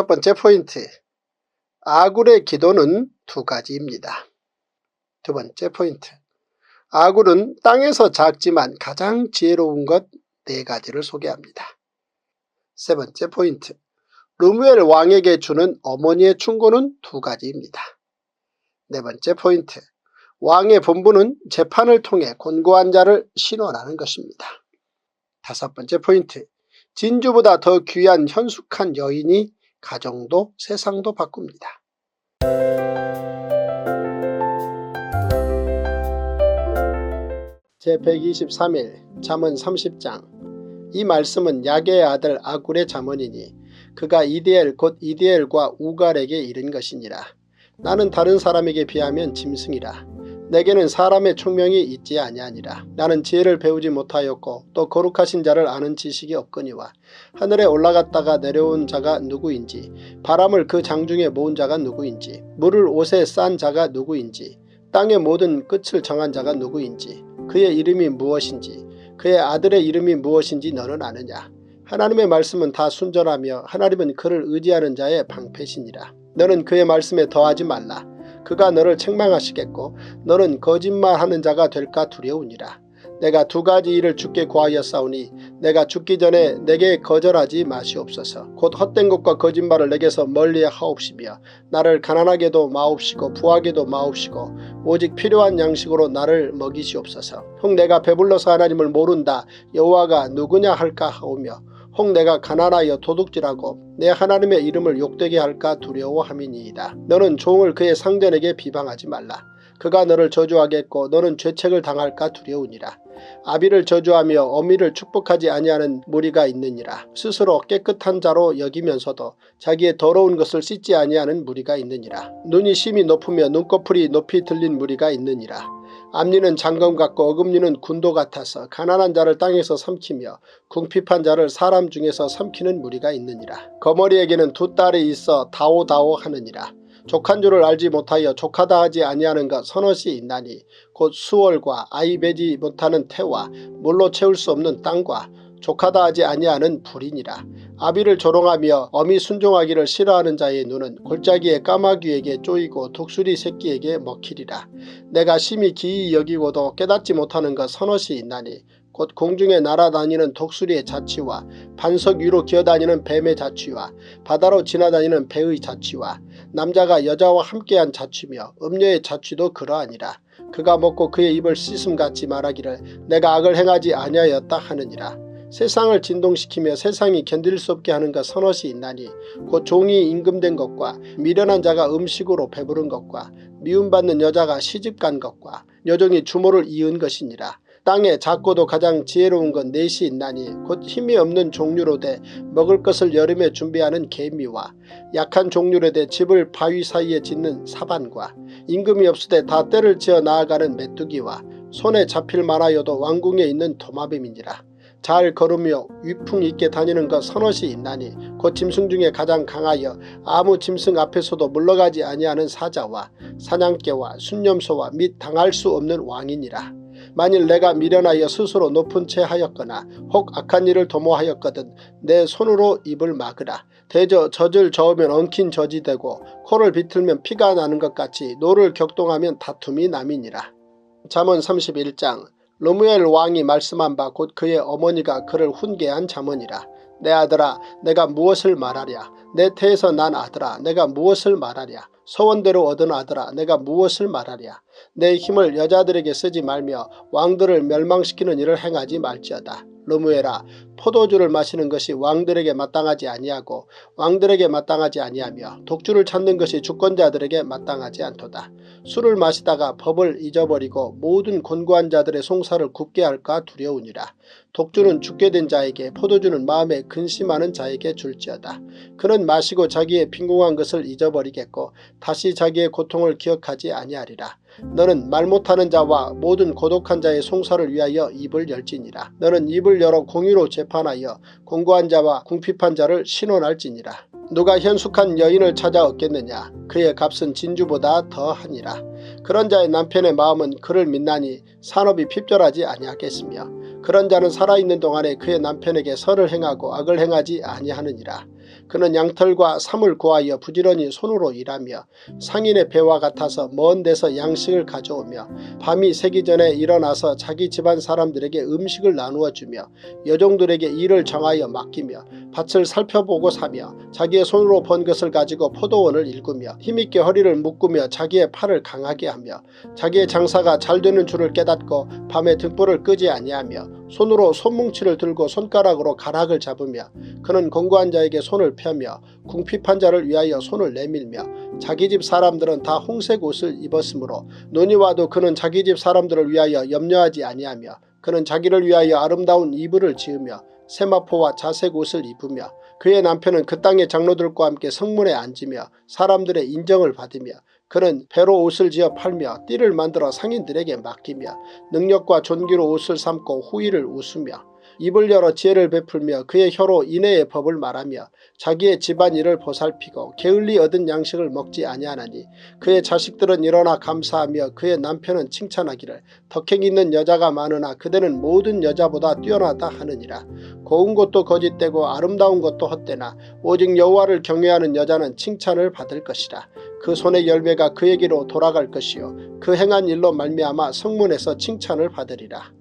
첫 번째 포인트. 아굴의 기도는 두 가지입니다. 두 번째 포인트. 아굴은 땅에서 작지만 가장 지혜로운 것 네 가지를 소개합니다. 세 번째 포인트. 루무엘 왕에게 주는 어머니의 충고는 두 가지입니다. 네 번째 포인트. 왕의 본부는 재판을 통해 곤고한 자를 신원하는 것입니다. 다섯 번째 포인트. 진주보다 더 귀한 현숙한 여인이 가정도 세상도 바꿉니다. 제123일 잠언 30장 이 말씀은 야게의 아들 아굴의 잠언이니 그가 이디엘 곧 이디엘과 우갈에게 이른 것이니라. 나는 다른 사람에게 비하면 짐승이라. 내게는 사람의 총명이 있지 아니하니라. 나는 지혜를 배우지 못하였고 또 거룩하신 자를 아는 지식이 없거니와 하늘에 올라갔다가 내려온 자가 누구인지 바람을 그 장중에 모은 자가 누구인지 물을 옷에 싼 자가 누구인지 땅의 모든 끝을 정한 자가 누구인지 그의 이름이 무엇인지 그의 아들의 이름이 무엇인지 너는 아느냐. 하나님의 말씀은 다 순전하며 하나님은 그를 의지하는 자의 방패시니라. 너는 그의 말씀에 더하지 말라. 그가 너를 책망하시겠고 너는 거짓말하는 자가 될까 두려우니라. 내가 두 가지 일을 주께 구하였사오니 내가 죽기 전에 내게 거절하지 마시옵소서. 곧 헛된 것과 거짓말을 내게서 멀리 하옵시며 나를 가난하게도 마옵시고 부하게도 마옵시고 오직 필요한 양식으로 나를 먹이시옵소서. 혹 내가 배불러서 하나님을 모른다 여호와가 누구냐 할까 하오며 혹 내가 가난하여 도둑질하고 내 하나님의 이름을 욕되게 할까 두려워함이니이다. 너는 종을 그의 상전에게 비방하지 말라. 그가 너를 저주하겠고 너는 죄책을 당할까 두려우니라. 아비를 저주하며 어미를 축복하지 아니하는 무리가 있느니라. 스스로 깨끗한 자로 여기면서도 자기의 더러운 것을 씻지 아니하는 무리가 있느니라. 눈이 심히 높으며 눈꺼풀이 높이 들린 무리가 있느니라. 앞니는 장검 같고 어금니는 군도 같아서 가난한 자를 땅에서 삼키며 궁핍한 자를 사람 중에서 삼키는 무리가 있느니라. 거머리에게는 두 딸이 있어 다오다오 하느니라. 족한 줄을 알지 못하여 족하다 하지 아니하는 것 서너시 있나니 곧 수월과 아이 베지 못하는 태와 물로 채울 수 없는 땅과 족하다 하지 아니하는 불이니라. 아비를 조롱하며 어미 순종하기를 싫어하는 자의 눈은 골짜기의 까마귀에게 쪼이고 독수리 새끼에게 먹히리라. 내가 심히 기이 여기고도 깨닫지 못하는 것 서너시 있나니 곧 공중에 날아다니는 독수리의 자취와 반석 위로 기어다니는 뱀의 자취와 바다로 지나다니는 배의 자취와 남자가 여자와 함께한 자취며 음녀의 자취도 그러하니라. 그가 먹고 그의 입을 씻음같이 말하기를 내가 악을 행하지 아니하였다 하느니라. 세상을 진동시키며 세상이 견딜 수 없게 하는 것 서너시 있나니 곧 종이 임금된 것과 미련한 자가 음식으로 배부른 것과 미움받는 여자가 시집간 것과 여종이 주모를 이은 것이니라. 땅에 작고도 가장 지혜로운 건 넷이 있나니 곧 힘이 없는 종류로 돼 먹을 것을 여름에 준비하는 개미와 약한 종류로 돼 집을 바위 사이에 짓는 사반과 임금이 없으되 다 때를 지어 나아가는 메뚜기와 손에 잡힐 만하여도 왕궁에 있는 도마뱀이니라. 잘 걸으며 위풍 있게 다니는 것 서너시 있나니 곧 짐승 중에 가장 강하여 아무 짐승 앞에서도 물러가지 아니하는 사자와 사냥개와 순념소와 및 당할 수 없는 왕이니라. 만일 내가 미련하여 스스로 높은 채 하였거나 혹 악한 일을 도모하였거든 내 손으로 입을 막으라. 대저 젖을 저으면 엉킨 젖이 되고 코를 비틀면 피가 나는 것 같이 노를 격동하면 다툼이 남이니라. 잠언 31장 로무엘 왕이 말씀한 바 곧 그의 어머니가 그를 훈계한 잠언이라. 내 아들아 내가 무엇을 말하랴 내 태에서 난 아들아 내가 무엇을 말하랴 소원대로 얻은 아들아 내가 무엇을 말하랴 내 힘을 여자들에게 쓰지 말며 왕들을 멸망시키는 일을 행하지 말지어다. 로무에라 포도주를 마시는 것이 왕들에게 마땅하지 아니하고 왕들에게 마땅하지 아니하며 독주를 찾는 것이 주권자들에게 마땅하지 않도다. 술을 마시다가 법을 잊어버리고 모든 곤고한 자들의 송사를 굽게 할까 두려우니라. 독주는 죽게 된 자에게 포도주는 마음에 근심하는 자에게 줄지어다. 그는 마시고 자기의 빈궁한 것을 잊어버리겠고 다시 자기의 고통을 기억하지 아니하리라. 너는 말 못하는 자와 모든 고독한 자의 송사를 위하여 입을 열지니라. 너는 입을 열어 공의로 재판하여 공고한 자와 궁핍한 자를 신원할지니라. 누가 현숙한 여인을 찾아 얻겠느냐 그의 값은 진주보다 더하니라. 그런 자의 남편의 마음은 그를 믿나니 산업이 핍절하지 아니하겠으며 그런 자는 살아있는 동안에 그의 남편에게 선을 행하고 악을 행하지 아니하느니라. 그는 양털과 삼을 구하여 부지런히 손으로 일하며 상인의 배와 같아서 먼 데서 양식을 가져오며 밤이 새기 전에 일어나서 자기 집안 사람들에게 음식을 나누어 주며 여종들에게 일을 정하여 맡기며 밭을 살펴보고 사며 자기의 손으로 번 것을 가지고 포도원을 일구며 힘있게 허리를 묶으며 자기의 팔을 강하게 하며 자기의 장사가 잘 되는 줄을 깨닫고 밤에 등불을 끄지 아니하며 손으로 손뭉치를 들고 손가락으로 가락을 잡으며 그는 공고한 자에게 손을 펴며 궁핍한 자를 위하여 손을 내밀며 자기 집 사람들은 다 홍색 옷을 입었으므로 눈이 와도 그는 자기 집 사람들을 위하여 염려하지 아니하며 그는 자기를 위하여 아름다운 이불을 지으며 세마포와 자색 옷을 입으며 그의 남편은 그 땅의 장로들과 함께 성문에 앉으며 사람들의 인정을 받으며 그는 배로 옷을 지어 팔며 띠를 만들어 상인들에게 맡기며 능력과 존귀로 옷을 삼고 후일을 웃으며 입을 열어 지혜를 베풀며 그의 혀로 인애의 법을 말하며 자기의 집안일을 보살피고 게을리 얻은 양식을 먹지 아니하나니 그의 자식들은 일어나 감사하며 그의 남편은 칭찬하기를 덕행 있는 여자가 많으나 그대는 모든 여자보다 뛰어나다 하느니라. 고운 것도 거짓되고 아름다운 것도 헛되나 오직 여호와를 경외하는 여자는 칭찬을 받을 것이라 그 손의 열매가 그에게로 돌아갈 것이요. 그 행한 일로 말미암아 성문에서 칭찬을 받으리라